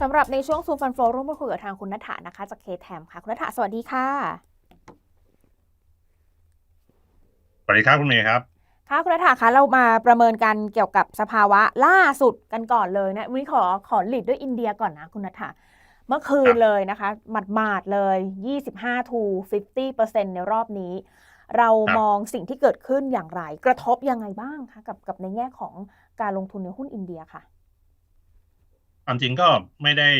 สำหรับในช่วงซูมฟันโฟร่วมพูดคุยกับทางคุณนัฐานะคะ จากเคแทมค่ะ คุณนัฐาสวัสดีค่ะ สวัสดีครับคุณเมย์ครับ ค่ะคุณนัฐาคะเรามาประเมินกันเกี่ยวกับสภาวะล่าสุดกันก่อนเลยนะวันนี้ขอขอหลีดด้วยอินเดียก่อนนะคุณนัฐาเมื่อคืนครับเลยนะคะ หมาดๆเลย 25 to 50%ในรอบนี้ เรามองสิ่งที่เกิดขึ้นอย่างไร กระทบยังไงบ้างคะกับกับในแง่ของการลงทุนในหุ้นอินเดียค่ะ ความจริงก็ไม่ได้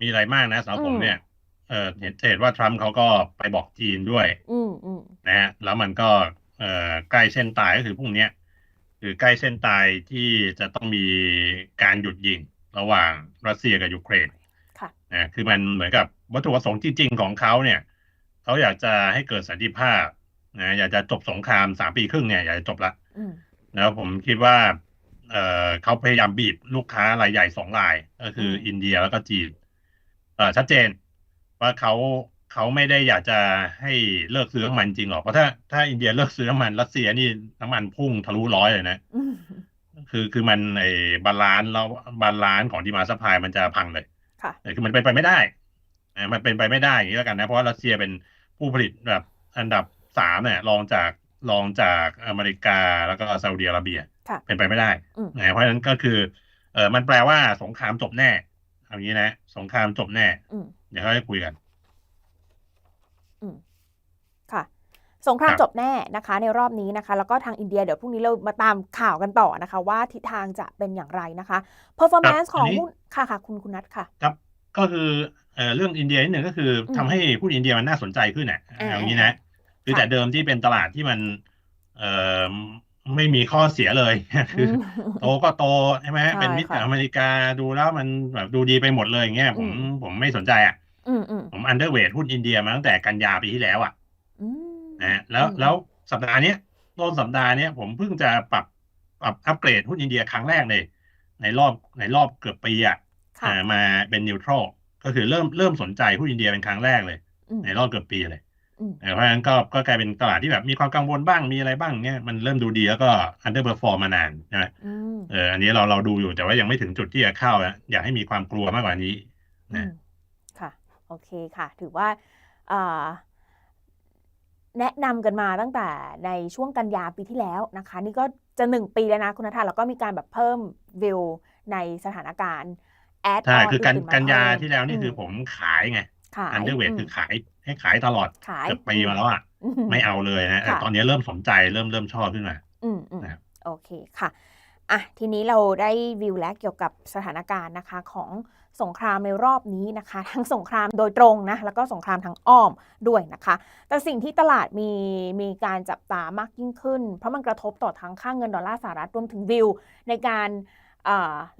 มีอะไรมากนะสำหรับผมอืมเนี่ยเออเห็นเห็นว่าทรัมป์เขาก็ไปบอกจีนด้วยอืมอืมนะฮะแล้วมันก็เอ่อใกล้เส้นตายก็คือพรุ่งเนี้ยคือใกล้เส้นตายที่จะต้องมีการหยุดยิงระหว่างรัสเซียกับยูเครนค่ะนะคือมันเหมือนกับวัตถุประสงค์จริง ๆ ของเขาเนี่ยเขาอยากจะให้เกิดสันติภาพนะอยากจะจบสงครามสามปีครึ่งเนี่ยอยากจะจบละอืมแล้วผมคิดว่า เอ่อเขาพยายามบีบลูกค้ารายใหญ่สองราย ก็คืออมอินเดียแล้วก็จีนเอ่อชัดเจน ว่าเขาเขาไม่ได้อยากจะให้เลิกซื้อน้ำมันจริงหรอกเพราะถ้าถ้าอินเดียเลิกซื้อน้ำมันรัสเซียนี่น้ำมันพุ่งทะลุร้อยเลยนะอืมคือคือมันไอ้บาลานซ์แล้วบาลานซ์ของดีมาซัพพลายมันจะพังเลยค่ะแต่คือมันเป็นไปไม่ได้นะมันเป็นไปไม่ได้อย่างนี้แล้วกันนะ เพราะว่ารัสเซียเป็นผู้ผลิตแบบอันดับสามเนี่ยรองจากรองจากอเมริกาแล้วก็ซาอุดิอาระเบียค่ะ เป็นไปไม่ได้อืมนะเพราะฉะนั้นก็คือ เออมันแปลว่าสงครามจบแน่เอางี้นะสงครามจบแน่อืมเดี๋ยวเขาจะคุยกันอืมค่ะสงครามครับจบแน่นะคะ ในรอบนี้นะคะ แล้วก็ทางอินเดียเดี๋ยวพรุ่งนี้เรามาตามข่าวกันต่อนะคะ ว่าทิศทางจะเป็นอย่างไรนะคะ performance ของหุ้นค่ะค่ะคุณคุณนัทค่ะครับก็คือเอ่อเรื่องอินเดียนิดหนึ่งก็คืออมทำให้หุ้นอินเดียมันน่าสนใจขึ้นอะอ่าอย่างนี้นะคือค่ะแต่เดิมที่เป็นตลาดที่มันเอ่อ ไม่มีข้อเสียเลยคืออืมโตก็โตใช่ไหมใช่เป็นมิตรกับค่ะอเมริกาดูแล้วมันแบบดูดีไปหมดเลยอย่างเงี้ยผมอืมผมไม่สนใจอะอืมอืมผมอันเดอร์เวทหุ้นอินเดียมาตั้งแต่กันยาปีที่แล้วอะอืมนะฮะแล้วอืมแล้วสัปดาห์เนี้ยต้นสัปดาห์เนี้ยผมเพิ่งจะปรับปรับอัปเกรดหุ้นอินเดียครั้งแรกเลย ในรอบในรอบเกือบปีอะค่ะอ่ามาเป็นนิวทรัลก็คือเริ่มเริ่มสนใจหุ้นอินเดียเป็นครั้งแรกเลยอืมในรอบเกือบปีเลยอืม เออเพราะฉะนั้นก็ก็กลายเป็นตลาดที่แบบมีความกังวลบ้างมีอะไรบ้างเนี่ยมันเริ่มดูดีแล้วก็อันเดอร์เพอร์ฟอร์มมานานใช่ไหมอืมเอออันนี้เราเราดูอยู่แต่ว่ายังไม่ถึงจุดที่จะเข้านะอยากให้มีความกลัวมากกว่านี้อืนะมค่ะ โอเคค่ะ ถือว่าอ่าแนะนำกันมาตั้งแต่ในช่วงกันยาปีที่แล้วนะคะ นี่ก็จะหนึ่งปีแล้วนะคุณนัทธาแล้วก็มีการแบบเพิ่มวิวในสถานการณ์แอดใช่คือกันอื่นๆมากันยาเพิ่มที่แล้วนี่คือผมขายไงขายอันเดอร์เวทมคือขาย ให้ขายตลอดขายเกือบปีมาแล้วอะอืมไม่เอาเลยนะแต่ค่ะตอนนี้เริ่มสนใจเริ่มเริ่มชอบขึ้นมาอืมอืมนะครับโอเคค่ะอะทีนี้เราได้วิวแล้วเกี่ยวกับสถานการณ์นะคะของสงครามในรอบนี้นะคะ ทั้งสงครามโดยตรงนะแล้วก็สงครามทางอ้อมด้วยนะคะ แต่สิ่งที่ตลาดมีมีการจับตามากยิ่งขึ้น เพราะมันกระทบต่อทั้งค่างเงินดอลลาร์สหรัฐรวมถึงวิวในการอ่า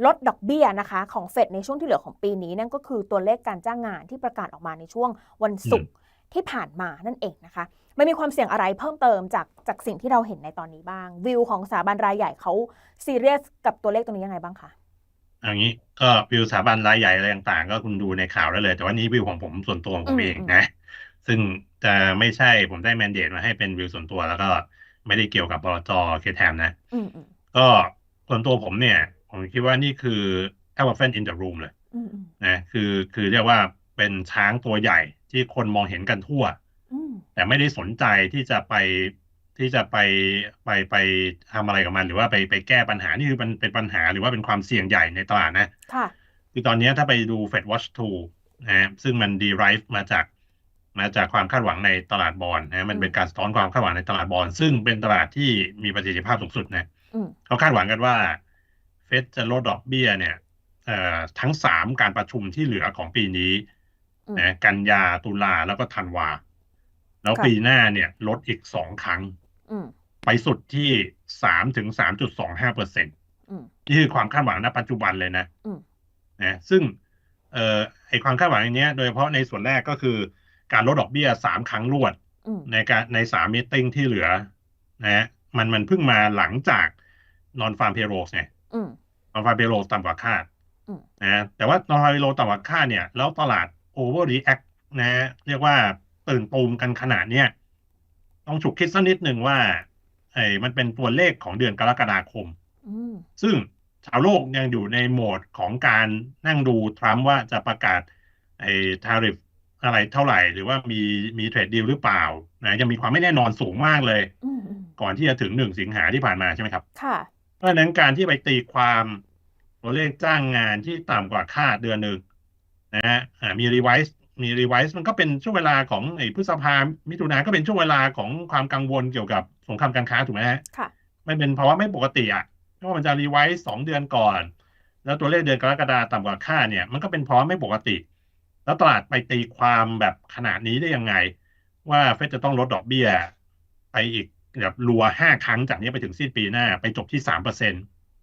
ลดดอกเบี้ยนะคะของเฟดในช่วงที่เหลือของปีนี้นั่นก็คือตัวเลขการจ้างงานที่ประกาศออกมาในช่วงวันศุกร์ที่ผ่านมานั่นเองนะคะมันมีความเสี่ยงอะไรเพิ่มเติมจากจากสิ่งที่เราเห็นในตอนนี้บ้าง วิวของสถาบันรายใหญ่เขาซีเรียสกับตัวเลขตรงนี้ยังไงบ้างคะเอางี้ก็วิวสถาบันรายใหญ่อะไรต่างๆ ก็คุณดูในข่าวได้เลย แต่ว่านี่วิวของผมส่วนตัวของผมเองนะซึ่งจะไม่ใช่ผมได้แมนเดตมาให้เป็นวิวส่วนตัวแล้วก็ไม่ได้เกี่ยวกับบลจเคแทมนะอืมอืมก็ส่วนตัวผมเนี่ย ผมคิดว่านี่คือ elephant in the room เลยอืมอืมนะคือคือเรียกว่าเป็นช้างตัวใหญ่ที่คนมองเห็นกันทั่วอืมแต่ไม่ได้สนใจที่จะไปที่จะไปไปไปทำอะไรกับมัน หรือว่าไปไปแก้ปัญหานี่คือมันเป็นปัญหาหรือว่าเป็นความเสี่ยงใหญ่ในตลาดนะค่ะคือตอนนี้ถ้าไปดู Fed Watch 2นะฮะซึ่งมัน derive มาจากมาจากความคาดหวังในตลาดบอลนะมันเป็นการสะท้อนความคาดหวังในตลาดบอลซึ่งเป็นตลาดที่มีประสิทธิภาพสูงสุดนะอืมเขาคาดหวังกันว่าเฟ ดจะลดดอกเบี้ยเนี่ยเอ่อทั้งสามการประชุมที่เหลือของปีนี้อืมนะกันยาตุลาแล้วก็ธันวา แล้วค่ะปีหน้าเนี่ยลดอีกสองครั้งอืมไปสุดที่สามถึงสามจุดสองห้าเปอร์เซ็นตอืมนี่คือความคาดหวังณปัจจุบันเลยนะอืมนะซึ่งเอ่อไอความคาดหวังอันเนี้ย โดยเฉพาะในส่วนแรกก็คือ การลดดอกเบี้ยสามครั้งรวดอืมในการในสามมิ팅ที่เหลือนะฮะมันมันเพิ่งมาหลังจาก non farm payroll ไง อืม non farm payroll ต่ำกว่าคาดอืมนะแต่ว่า non farm payroll ต่ำกว่าคาดเนี่ย แล้วตลาด over react นะฮะเรียกว่าตื่นตูมกันขนาดเนี้ยต้องฉุกคิดสักนิดหนึ่งว่าไอ้มันเป็นตัวเลขของเดือนกรกฎาคมอืมซึ่งชาวโลกยังอยู่ในโหมดของการนั่งดูทรัมป์ว่าจะประกาศไอ้ทาริฟอะไรเท่าไหร่ หรือว่ามีมีเทรดดีลหรือเปล่านะยังมีความไม่แน่นอนสูงมากเลยอืมอืมก่อนที่จะถึงหนึ่งสิงหาที่ผ่านมาใช่ไหมครับ ค่ะ เพราะฉะนั้นการที่ไปตีความตัวเลขจ้างงานที่ต่ำกว่าคาดเดือนหนึ่งนะฮะอ่ามีรีไวซ์มีรีไวซ์มันก็เป็นช่วงเวลาของไอ้พฤษภามิถุนาก็เป็นช่วงเวลาของความกังวลเกี่ยวกับสงครามการค้าถูกไหมฮะค่ะมันเป็นภาวะไม่ปกติอะเพราะว่ามันจะรีไวซ์สองเดือนก่อน แล้วตัวเลขเดือนกรกฎาต่ำกว่าคาดเนี่ย มันก็เป็นภาวะไม่ปกติ แล้วตลาดไปตีความแบบขนาดนี้ได้ยังไง ว่าเฟดจะต้องลดดอกเบี้ย ไปอีก แบบรัวห้าครั้งจากนี้ไปถึงสิ้นปีหน้า ไปจบที่สามเปอร์เซ็น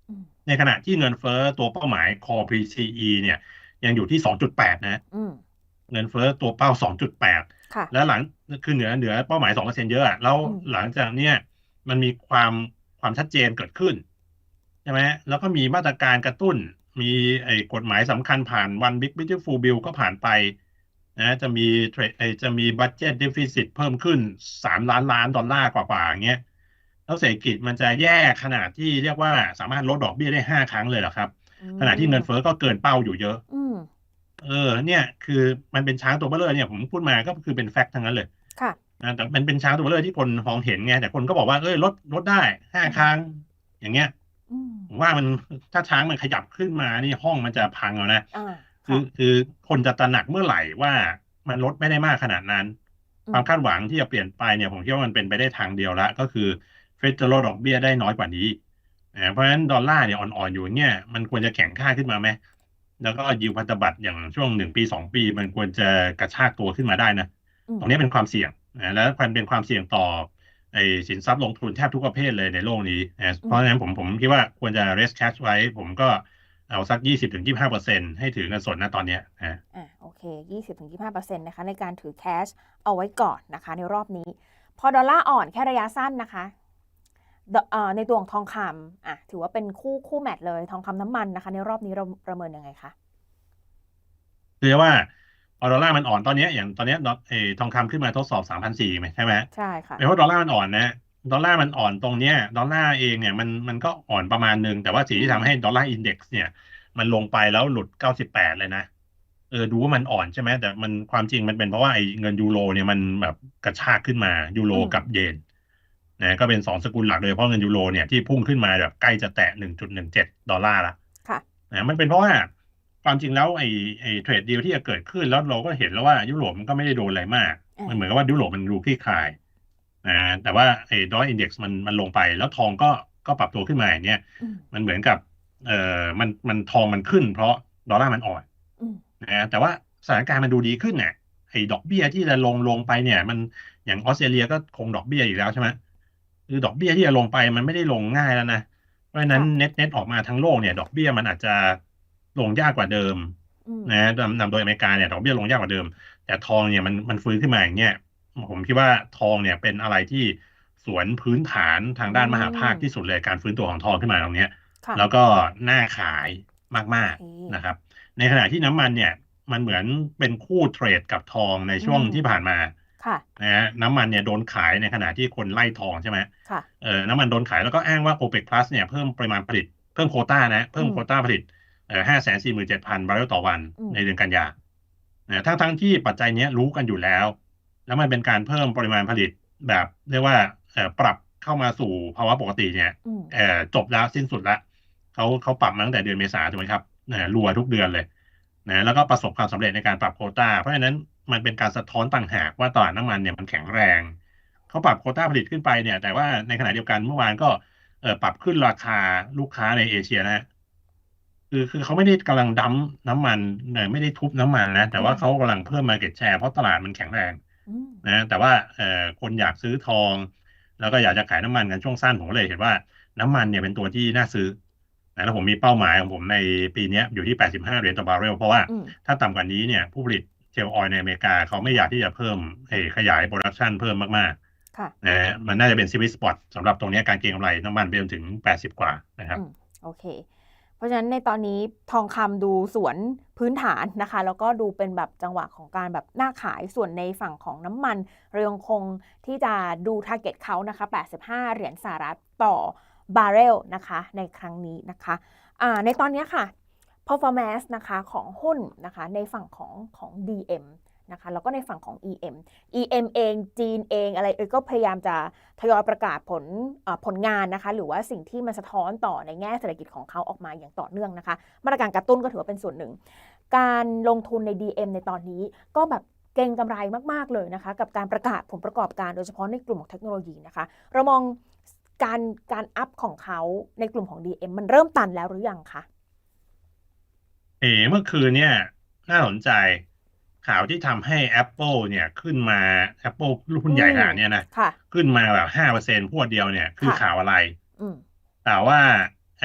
อืมในขณะที่เงินเฟ้อตัวเป้าหมาย core PCE เนี่ย ยังอยู่ที่สองจุดแปดนะอืมเงินเฟ้อตัวเป้าสองจุดแปดค่ะแล้วหลังคือเหนือเหนือเป้าหมายสองเปอร์เซ็นเยอะอะแล้วอืมหลังจากเนี้ยมันมีความความชัดเจนเกิดขึ้นใช่ไหมแล้วก็มีมาตรการกระตุ้น มีไอ้กฎหมายสำคัญผ่าน One Big Beautiful Bill ก็ผ่านไป นะจะมีเทรดไอ้จะมีบัตเจ็ตเดฟิซิตเพิ่มขึ้นสามล้านล้านดอลลาร์กว่าๆอย่างเงี้ยแล้วเศรษฐกิจมันจะแย่ขนาดที่เรียกว่าสามารถลดดอกเบี้ยได้ห้าครั้งเลยเหรอครับอืมขณะที่เงินเฟ้อก็เกินเป้าอยู่เยอะอืมเออ เนี่ย คือมันเป็นช้างตัวเบ้อเลยเนี่ยผมพูดมาก็คือเป็นแฟกต์ทั้งนั้นเลย ค่ะนะแต่มันเป็นช้างตัวเบ้อเลยที่คนมองเห็นไงแต่คนก็บอกว่าเอ้ยลดลดได้ห้าครั้ง อย่างเงี้ยอืมผมว่ามันถ้าช้างมันขยับขึ้นมานี่ห้องมันจะพังแล้วนะอ่า คือค่ะคือคนจะตระหนักเมื่อไหร่ว่ามันลดไม่ได้มากขนาดนั้นอืมความคาดหวังที่จะเปลี่ยนไปเนี่ยผมคิดว่ามันเป็นไปได้ทางเดียวละก็คือเฟดจะลดดอกเบี้ยได้น้อยกว่านี้นะเพราะฉะนั้นดอลลาร์เนี่ยอ่อนๆอยู่อย่างเงี้ยมันควรจะแข็งค่าขึ้นมาไหมแล้วก็ยิวพันธบัตรอย่างช่วงหนึ่งปีสองปี มันควรจะกระชากตัวขึ้นมาได้นะอืมตรงนี้เป็นความเสี่ยงนะแล้วมันเป็นความเสี่ยงต่อไอ้สินทรัพย์ลงทุนแทบทุกประเภทเลยในโลกนี้นะเพราะฉะนั้นผมผมคิดว่าควรจะ rest cash ไว้ ผมก็ เอาสัก 20-25%ให้ถือเงินสดนะตอนเนี้ยนะอ่าโอเค 20-25%นะคะในการถือแคชเอาไว้ก่อนนะคะ ในรอบนี้ พอดอลลาร์อ่อนแค่ระยะสั้นนะคะดอเอ่อในตัวของทองคำอะถือว่าเป็นคู่คู่แมทเลยทองคำน้ำมันนะคะ ในรอบนี้เราประเมินยังไงคะคือว่าพอดอลลาร์มันอ่อนตอนเนี้ยอย่างตอนเนี้ยดอลเออทองคำขึ้นมาทดสอบ3,400ไหมใช่ไหมใช่ค่ะเป็นเพราะดอลลาร์มันอ่อนนะ ดอลลาร์มันอ่อนตรงเนี้ยดอลลาร์เองเนี่ยมันมันก็อ่อนประมาณหนึ่งแต่ว่าสิ่งที่ทำให้ดอลลาร์อินเด็กซ์เนี่ย มันลงไปแล้วหลุด98เลยนะเออดูว่ามันอ่อนใช่ไหมแต่มันความจริงมันเป็นเพราะว่าไอ้เงินยูโรเนี่ยมันแบบกระชากขึ้นมายูโรอืมกับเยนนะก็เป็นสองสกุลหลักเลยเพราะเงินยูโรเนี่ยที่พุ่งขึ้นมาแบบใกล้จะแตะ1.17ดอลลาร์ละค่ะนะมันเป็นเพราะว่าความจริงแล้วไอ้ไอ้เทรดดีลที่จะเกิดขึ้นแล้วเราก็เห็นแล้วว่ายุโรปมันก็ไม่ได้โดนอะไรมากอ่ามัมันเหมือนกับว่ายุโรปมันดูคลี่คลาย นะแต่ว่าไอ้ดอลลาร์อินเด็กซ์มันมันลงไปแล้วทองก็ก็ปรับตัวขึ้นมาอย่างเนี้ยอืมมันเหมือนกับเอ่อมันมันทองมันขึ้น เพราะดอลลาร์มันอ่อนอืมนะแต่ว่าสถานการณ์มันดูดีขึ้นเนี่ยไอ้ดอกเบี้ยที่จะลงลงไปเนี่ย มันอย่างออสเตรเลียก็คงดอกเบี้ยอีกแล้วใช่ไหมคือดอกเบี้ยที่จะลงไปมันไม่ได้ลงง่ายแล้วนะเพราะฉะนั้นค่ะเน็ตเน็ตออกมาทั้งโลกเนี่ย ดอกเบี้ยมันอาจจะลงยากกว่าเดิมอืมนะนำนำโดยอเมริกาเนี่ยดอกเบี้ยลงยากกว่าเดิม แต่ทองเนี่ยมันมันฟื้นขึ้นมาอย่างเงี้ย ผมคิดว่าทองเนี่ยเป็นอะไรที่สวนพื้นฐานทางด้านมหาภาคที่สุดเลยการฟื้นตัวของทองขึ้นมาตรงเนี้ยค่ะแล้วก็น่าขายมากโอเคๆนะครับ ในขณะที่น้ำมันเนี่ยมันเหมือนเป็นคู่เทรดกับทองในช่วงอืมที่ผ่านมาค่ะนะฮะน้ำมันเนี่ยโดนขายในขณะที่คนไล่ทองใช่ไหมค่ะเออน้ำมันโดนขายแล้วก็อ้างว่า OPEC Plus เนี่ยเพิ่มปริมาณผลิต เพิ่มโควต้านะเพิ่มอืมโควต้าผลิตเอ่อห้าแสนสี่หมื่นเจ็ดพันบาร์เรลต่อวันอืมในเดือนกันยานะทั้งทั้งที่ปัจจัยเนี้ยรู้กันอยู่แล้ว แล้วมันเป็นการเพิ่มปริมาณผลิตแบบเรียกว่าเอ่อปรับเข้ามาสู่ภาวะปกติเนี่ยอืมเอ่อจบแล้วสิ้นสุดแล้วเขาเขาปรับมาตั้งแต่เดือนเมษาถูกไหมครับเอ่อรัวทุกเดือนเลยนะแล้วก็ประสบความสำเร็จในการปรับโควต้าเพราะฉะนั้นมันเป็นการสะท้อนต่างหากว่าตลาดน้ำมันเนี่ยมันแข็งแรง เขาปรับโควต้าผลิตขึ้นไปเนี่ย แต่ว่าในขณะเดียวกันเมื่อวานก็เอ่อปรับขึ้นราคาลูกค้าในเอเชียนะฮะคือคือเขาไม่ได้กำลังดั้มน้ำมันเอ่อไม่ได้ทุบน้ำมันนะแต่ว่าอืมเขากำลังเพิ่มมาเก็ตแชร์เพราะตลาดมันแข็งแรงอืม นะแต่ว่าเอ่อคนอยากซื้อทอง แล้วก็อยากจะขายน้ำมันกันช่วงสั้นผมก็เลยเห็นว่าน้ำมันเนี่ยเป็นตัวที่น่าซื้อนะแล้วผมมีเป้าหมายของผมในปีเนี้ยอยู่ที่ 85 เหรียญต่อบาร์เรลเพราะว่าอืมถ้าต่ำกว่านี้เนี่ยผู้ผลิตเชลล์ออยล์ในอเมริกาเขาไม่อยากที่จะเพิ่มเอ่อขยายโปรดักชันเพิ่มมากค่ะๆนะฮะมันน่าจะเป็นสวิตสปอตสำหรับตรงเนี้ยการเก็งกำไรน้ำมันไปจนถึง 80 กว่านะครับอืมโอเค เพราะฉะนั้นในตอนนี้ทองคำดูสวนพื้นฐานนะคะ แล้วก็ดูเป็นแบบจังหวะของการแบบหน้าขายส่วนในฝั่งของน้ำมันเรายังคงที่จะดูทาร์เก็ตเขานะคะ 85 เหรียญสหรัฐต่อบาร์เรลนะคะในครั้งนี้นะคะอ่าในตอนนี้ค่ะ performance นะคะของหุ้นนะคะในฝั่งของของ DM นะคะ แล้วก็ในฝั่งของ EM EM เอง จีนเองอะไรเอยก็พยายามจะทยอยประกาศผลผลงานนะคะ หรือว่าสิ่งที่มันสะท้อนต่อในแง่เศรษฐกิจของเขาออกมาอย่างต่อเนื่องนะคะ มาตรการกระตุ้นก็ถือว่าเป็นส่วนหนึ่ง การลงทุนใน DM ในตอนนี้ก็แบบเก่งกำไรมาก ๆ เลยนะคะ กับการประกาศผลประกอบการโดยเฉพาะในกลุ่มของเทคโนโลยีนะคะ เรามองการการอัพของเขาในกลุ่มของ DM มันเริ่มตันแล้วหรือยังคะเอ๋เมื่อคืนเนี่ยน่าสนใจ ข่าวที่ทำให้ Apple เนี่ยขึ้นมา Apple หุ้นใหญ่ขนาดเนี้ยนะค่ะ ขึ้นมาแบบห้าเปอร์เซ็นพรวดเดียวเนี่ยคือค่ะ ข่าวอะไร อืม แต่ว่า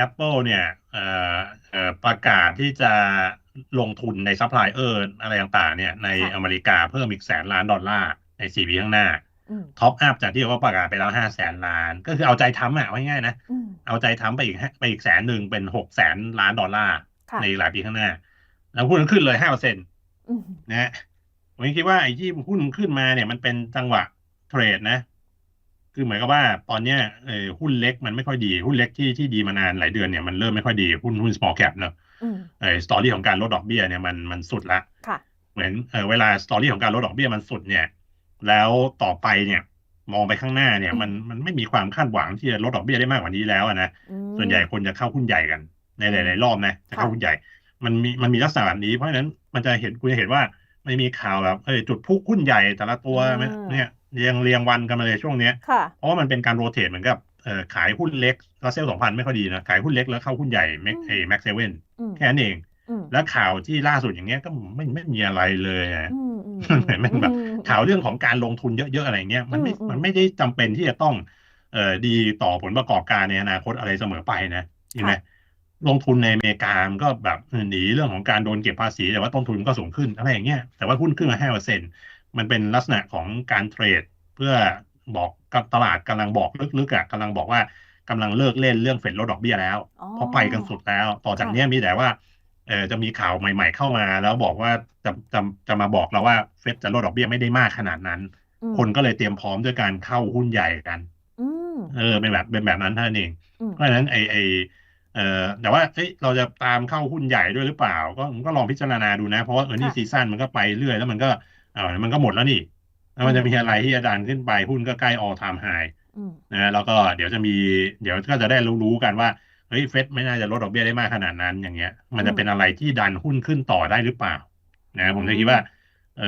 Apple เนี่ยเอ่อเอ่อประกาศที่จะลงทุนในซัพพลายเออร์อะไรต่างๆเนี่ยในค่ะ อเมริกาเพิ่มอีกแสนล้านดอลลาร์ในสี่ปีข้างหน้า อืมท็อปอัพจากที่เขาประกาศไปแล้วห้าแสนล้าน ก็คือเอาใจทำอะเอาง่ายๆนะ อืมเอาใจทำไปอีกห้าไปอีกแสนหนึ่งเป็นหกแสนล้านดอลลาร์ ค่ะ ในหลายปีข้างหน้า แล้วหุ้นมันขึ้นเลยห้าเปอร์เซ็นต์อืม นะฮะผมคิดว่าไอ้ที่หุ้นขึ้นมาเนี่ย มันเป็นจังหวะเทรดนะ คือเหมือนกับว่าตอนเนี้ยเออหุ้นเล็กมันไม่ค่อยดี หุ้นเล็กที่ที่ดีมานานหลายเดือนเนี่ยมันเริ่มไม่ค่อยดีหุ้นหุ้น small cap เนอะอืมเออสตอรี่ของการลดดอกเบี้ยเนี่ยมันมันสุดละค่ะเหมือนเออเวลาสตอรี่ของการลดดอกเบี้ยมันสุดเนี่ย แล้วต่อไปเนี่ย มองไปข้างหน้าเนี่ยอืมมันมันไม่มีความคาดหวังที่จะลดดอกเบี้ยได้มากกว่านี้แล้วอะนะอืมส่วนใหญ่คนจะเข้าหุ้นใหญ่กันในหลายๆรอบนะจะเข้าค่ะหุ้นใหญ่ มันมีมันมีลักษณะแบบนี้ เพราะฉะนั้นมันจะเห็นคุณจะเห็นว่ามันมีข่าวแบบเออจุดพุหุ้นใหญ่แต่ละตัวเนี่ยเรียงเรียงวันกันมาเลยช่วงเนี้ยค่ะเพราะว่ามันเป็นการโรเตทเหมือนกับเอ่อขายหุ้นเล็กรัสเซลสองพันไม่ค่อยดีนะขายหุ้นเล็กแล้วเข้าหุ้นใหญ่แม็กอืมเอแม็กเซเว่นอืมแค่นั้นเองอืมแล้วข่าวที่ล่าสุดอย่างเงี้ยก็ไม่ไม่มีอะไรเลยอะอืมอืมเหมือนมันแบบอืมข่าวเรื่องของการลงทุนเยอะๆอะไรเงี้ยมันไม่อืมอืมมันไม่ได้จำเป็นที่จะต้องเอ่อดีต่อผลประกอบการในอนาคตอะไรเสมอไปนะจริงไหม ลงทุนในอเมริกามันก็แบบหนีเรื่องของการโดนเก็บภาษี แต่ว่าต้นทุนก็สูงขึ้นอะไรอย่างเงี้ยแต่ว่าหุ้นขึ้นมาห้าเปอร์เซ็นมันเป็นลักษณะของการเทรด เพื่อบอกกับตลาดกำลังบอกลึกๆอะกำลังบอกว่ากำลังเลิกเล่นเรื่องเฟดลดดอกเบี้ยแล้วอ๋อเพราะไปกันสุดแล้ว ต่อจากค่ะเนี้ยมีแต่ว่าเออจะมีข่าวใหม่ ๆ เข้ามา แล้วบอกว่าจะจะจะมาบอกเราว่าเฟดจะลดดอกเบี้ยไม่ได้มากขนาดนั้นอืมคนก็เลยเตรียมพร้อมด้วยการเข้าหุ้นใหญ่กันอืมเออเป็นแบบเป็นแบบนั้นเท่านั้นเองอืมเพราะฉะนั้นไอไอ เอ่อแต่ว่าเอ้ยเราจะตามเข้าหุ้นใหญ่ด้วยหรือเปล่า ก็ก็ลองพิจารณาดูนะ เพราะว่าเออนี่ค่ะซีซั่นมันก็ไปเรื่อยแล้วมันก็เออมันก็หมดแล้วนี่แล้วมันจะมีอะไรที่จะดันขึ้นไปหุ้นก็ใกล้ all time high อืมนะแล้วก็เดี๋ยวจะมีเดี๋ยวก็จะได้รู้ๆกันว่าเฮ้ยเฟดไม่น่าจะลดดอกเบี้ยได้มากขนาดนั้นอย่างเงี้ย มันจะเป็นอะไรที่ดันหุ้นขึ้นต่อได้หรือเปล่า นะ ผมเลยคิดว่า เออ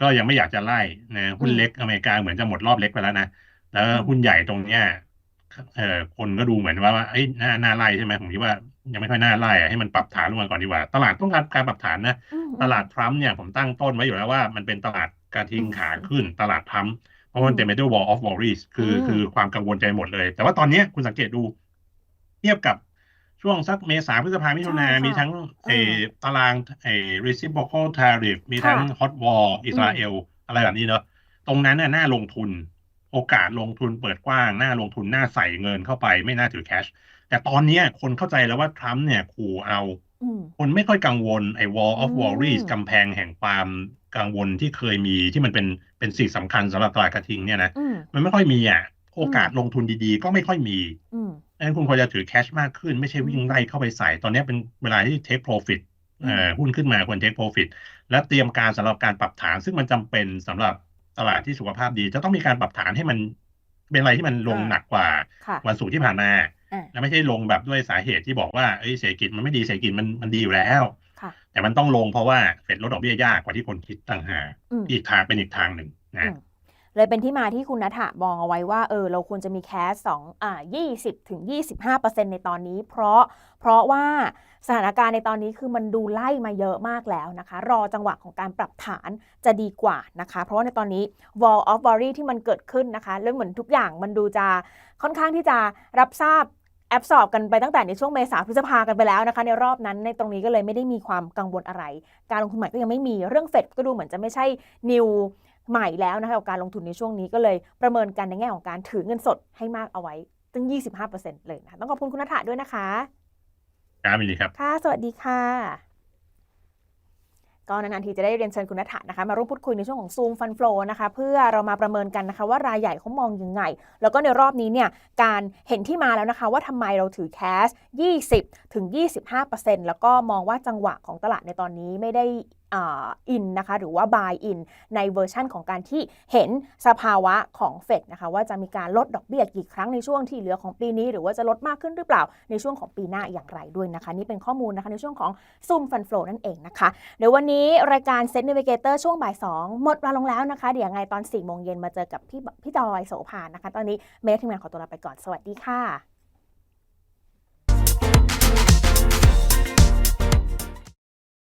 ก็ยังไม่อยากจะไล่นะหุ้นเล็กอเมริกาเหมือนจะหมดรอบเล็กไปแล้วนะแล้วหุ้นใหญ่ตรงเนี้ย เออคนก็ดูเหมือนว่าว่าเอ้ยน่าน่าไล่ใช่ไหมผมคิดว่ายังไม่ค่อยน่าไล่อะให้มันปรับฐานลงมาก่อนดีกว่า ตลาดต้องการการปรับฐานนะอืมตลาดทรัมป์เนี่ยผมตั้งต้นไว้อยู่แล้วว่ามันเป็นตลาดกระทิงขาขึ้น ตลาดทรัมป์เพราะมันเต็มไปด้วย wall of worries คืออมคือความกังวลใจหมดเลย แต่ว่าตอนเนี้ยคุณสังเกตดู เทียบกับช่วงสักเมษาพฤษภามิถุนาใช่ค่ะมีทั้งไอ้อืมตารางไอ้ reciprocal tariff มีทั้งค่ะ hot war อิสราเอล อะไรแบบนี้เนาะตรงนั้นน่ะน่าลงทุน โอกาสลงทุนเปิดกว้างน่าลงทุนน่าใส่เงินเข้าไปไม่น่าถือแคชแต่ตอนเนี้ยคนเข้าใจแล้วว่าทรัมป์เนี่ยขู่เอาอืมคนไม่ค่อยกังวลไอ้ wall of อืม worries กำแพงแห่งความกังวลที่เคยมีที่มันเป็นเป็นสิ่งสำคัญสำหรับตลาดกระทิงเนี่ยนะอืมมันไม่ค่อยมีอะโอกาสลงทุนดีๆ ก็ไม่ค่อยมีอืมดังนั้นคุณควรจะถือแคชมากขึ้น ไม่ใช่วิ่งไล่เข้าไปใส่ ตอนนี้เป็นเวลาที่ take profit เอ่อหุ้นขึ้นมาควร take profit และเตรียมการสำหรับการปรับฐาน ซึ่งมันจำเป็นสำหรับ ตลาดที่สุขภาพดี จะต้องมีการปรับฐานให้มันเป็นอะไรที่มันลงอ่าหนักกว่าค่ะวันศุกร์ที่ผ่านมาอ่าและไม่ใช่ลงแบบด้วยสาเหตุที่บอกว่าเอ้ยเศรษฐกิจมันไม่ดีเศรษฐกิจมันมันดีอยู่แล้วค่ะแต่มันต้องลงเพราะว่าเฟดลดดอกเบี้ยยากกว่าที่คนคิดต่างหากอืมอีกทางเป็นอีกทางหนึ่งอืนะม เลยเป็นที่มาที่คุณนัทะมองเอาไว้ว่าเออเราควรจะมีแคสสองอ่ายี่สิบถึงยี่สิบห้าเปอร์เซ็นในตอนนี้ เพราะเพราะว่าสถานการณ์ในตอนนี้คือมันดูไล่มาเยอะมากแล้วนะคะ รอจังหวะของการปรับฐานจะดีกว่านะคะ เพราะว่าในตอนนี้ wall of worry ที่มันเกิดขึ้นนะคะเรื่องเหมือนทุกอย่างมันดูจะค่อนข้างที่จะรับทราบแอบสอบกันไปตั้งแต่ในช่วงเมษาพฤษภากันไปแล้วนะคะ ในรอบนั้นในตรงนี้ก็เลยไม่ได้มีความกังวลอะไร การลงทุนใหม่ก็ยังไม่มีเรื่องเฟดก็ดูเหมือนจะไม่ใช่นิว ใหม่แล้วนะคะกับการลงทุนในช่วงนี้ก็เลยประเมินกันในแง่ของการถือเงินสดให้มากเอาไว้ตั้ง 25%เลยนะคะต้องขอบคุณคุณนัทะด้วยนะคะครับยินดีครับค่ะสวัสดีค่ะก็นานๆทีจะได้เรียนเชิญคุณนัฐานะคะ มาร่วมพูดคุยในช่วงของ Zoom Fund Flow นะคะเพื่อเรามาประเมินกันนะคะ ว่ารายใหญ่เขามองยังไง แล้วก็ในรอบนี้เนี่ยการเห็นที่มาแล้วนะคะ ว่าทำไมเราถือแคส 20 ถึง 25%แล้วก็มองว่าจังหวะของตลาดในตอนนี้ไม่ได้อินนะคะหรือว่า buy in ในเวอร์ชั่นของการที่เห็นสภาวะของเฟดนะคะว่าจะมีการลดดอกเบี้ยกี่ครั้งในช่วงที่เหลือของปีนี้ หรือว่าจะลดมากขึ้นหรือเปล่าในช่วงของปีหน้าอย่างไรด้วยนะคะ นี่เป็นข้อมูลนะคะในช่วงของ Zoom Fund Flow นั่นเองนะคะเดี๋ยววันนี้รายการ Set Navigator ช่วงบ่าย2หมดเวลาลงแล้วนะคะเดี๋ยวยังไงตอน4โมงเย็นมาเจอกับพี่พี่จอยโสภานะคะ ตอนนี้เมย์ทีมงานขอตัวลาไปก่อนสวัสดีค่ะ